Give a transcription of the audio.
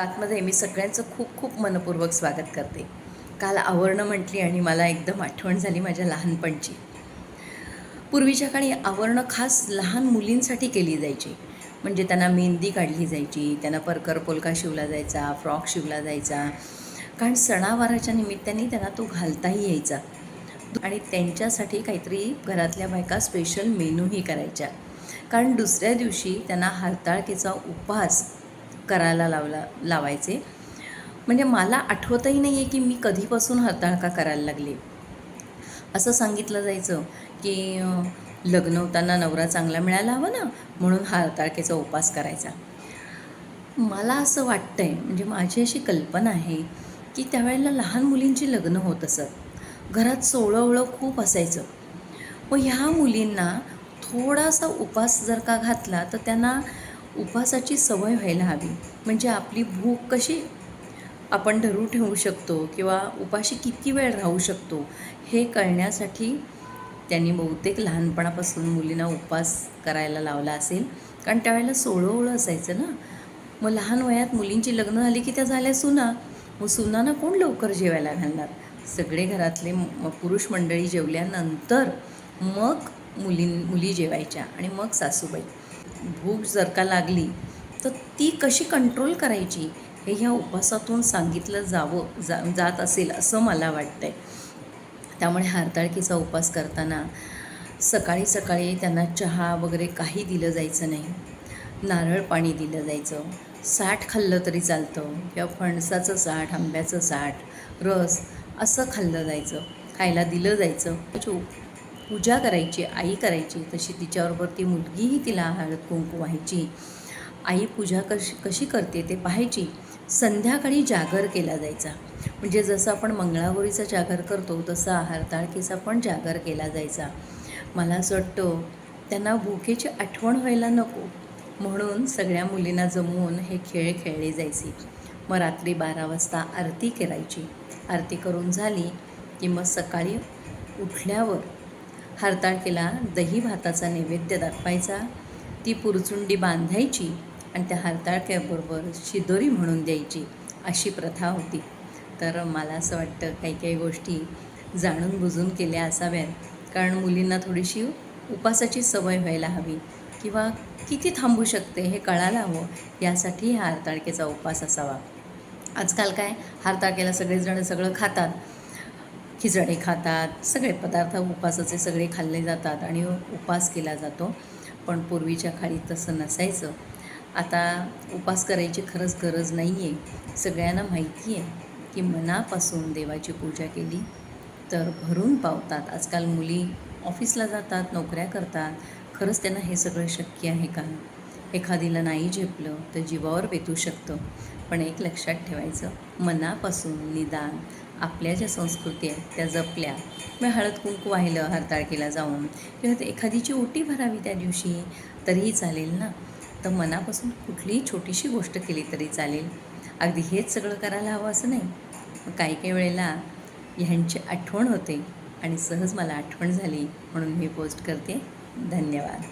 बातमध्ये मी सगळ्यांचं खूप खूप मनपूर्वक स्वागत करते. काल आवरणं म्हटली आणि मला एकदम आठवण झाली माझ्या लहानपणची. पूर्वीच्या काळी आवरणं खास लहान मुलींसाठी केली जायची. म्हणजे त्यांना मेहंदी काढली जायची त्यांना परकर पोलका शिवला जायचा फ्रॉक शिवला जायचा. कारण सणावाराच्या निमित्ताने त्यांना तो घालताही यायचा. आणि त्यांच्यासाठी काहीतरी घरातल्या बायका स्पेशल मेनूही करायच्या. कारण दुसऱ्या दिवशी त्यांना हरताळकेचा उपवास करायला लावला लावायचे. म्हणजे मला आठवतही नाही आहे की मी कधीपासून हरताळका करायला लागले. असं सांगितलं जायचं की लग्न होताना नवरा चांगला मिळायला हवा ना म्हणून हरताळकेचा उपास करायचा. मला असं वाटतं आहे म्हणजे माझी अशी कल्पना आहे की त्यावेळेला लहान मुलींची लग्न होत असत. घरात सोळंवळं खूप असायचं. मग ह्या मुलींना थोडासा उपास जर का घातला तर त्यांना उपवासाची सवय व्हायला हवी. म्हणजे आपली भूक कशी आपण धरू ठेवू शकतो किंवा उपाशी किती वेळ राहू शकतो हे कळण्यासाठी त्यांनी बहुतेक लहानपणापासून मुलींना उपवास करायला लावला असेल. कारण त्यावेळेला सोळंओळं असायचं ना. मग लहान वयात मुलींची लग्न झाली की त्या झाल्या सुना. मग सुनांना कोण लवकर जेवायला घालणार? सगळे घरातले पुरुष मंडळी जेवल्यानंतर मग मुलीं मुली जेवायच्या आणि मग सासूबाई. भूक जर का लागली तर ती कशी कंट्रोल करायची हे ह्या उपवासातून सांगितलं जावं जा जात असेल असं मला वाटतं आहे त्यामुळे हरताळकीचा उपवास करताना सकाळी सकाळी त्यांना चहा वगैरे काही दिलं जायचं नाही. नारळ पाणी दिलं जायचं. साठ खाल्लं तरी चालतं. किंवा फणसाचं साठ आंब्याचं साठ रस असं खाल्लं जायचं. खायला दिलं जायचं. पूजा करायची आई करायची तशी तिच्याबरोबर ती मुलगीही तिला हळद कुंकू व्हायची. आई पूजा कशी कशी करते ते पाहायची. संध्याकाळी जागर केला जायचा. म्हणजे जसं आपण मंगळागौरीचा जागर करतो तसा हरताळकीचा पण जागर केला जायचा. मला असं वाटतं त्यांना भुकेची आठवण व्हायला नको. म्हणून सगळ्या मुलींना जमवून हे खेळ खेळले जायचे. मग रात्री बारा वाजता आरती करायची. आरती करून झाली की मग सकाळी उठल्यावर हरताळकेला दही भाताचा नैवेद्य दाखवायचा ती पुरचुंडी बांधायची आणि त्या हरताळक्याबरोबर शिदोरी म्हणून द्यायची अशी प्रथा होती. तर मला असं वाटतं काही काही गोष्टी जाणून बुजून केल्या असाव्यात. कारण मुलींना थोडीशी उपासाची सवय व्हायला हवी. किंवा किती थांबू शकते हे कळायला हवं यासाठी हा हरताळकेचा उपवास असावा. आजकाल काय? हरताळकेला सगळेजण सगळं खातात. खिचडे खातात सगळे पदार्थ उपासाचे सगळे खाल्ले जातात आणि उपास केला जातो. पण पूर्वीच्या काळी तसं नसायचं. आता उपास करायची खरंच गरज नाही आहे सगळ्यांना माहिती आहे की मनापासून देवाची पूजा केली तर भरून पावतात. आजकाल मुली ऑफिसला जातात नोकऱ्या करतात. खरंच त्यांना हे सगळं शक्य आहे का? एखादीला नाही झेपलं तर जीवावर बेतू शकतं. पण एक लक्षात ठेवायचं मनापासून निदान आपल्या ज्या संस्कृती आहेत त्या जपल्या. मग हळद कुंकू वाहिलं हरताळकीला जाऊन. किंवा ते एखादीची ओटी भरावी त्या दिवशी तरीही चालेल ना? तर मनापासून कुठलीही छोटीशी गोष्ट केली तरी चालेल. अगदी हेच सगळं करायला हवं असं नाही. मग काही काही वेळेला ह्यांची आठवण होते आणि सहज मला आठवण झाली म्हणून मी पोस्ट करते. धन्यवाद.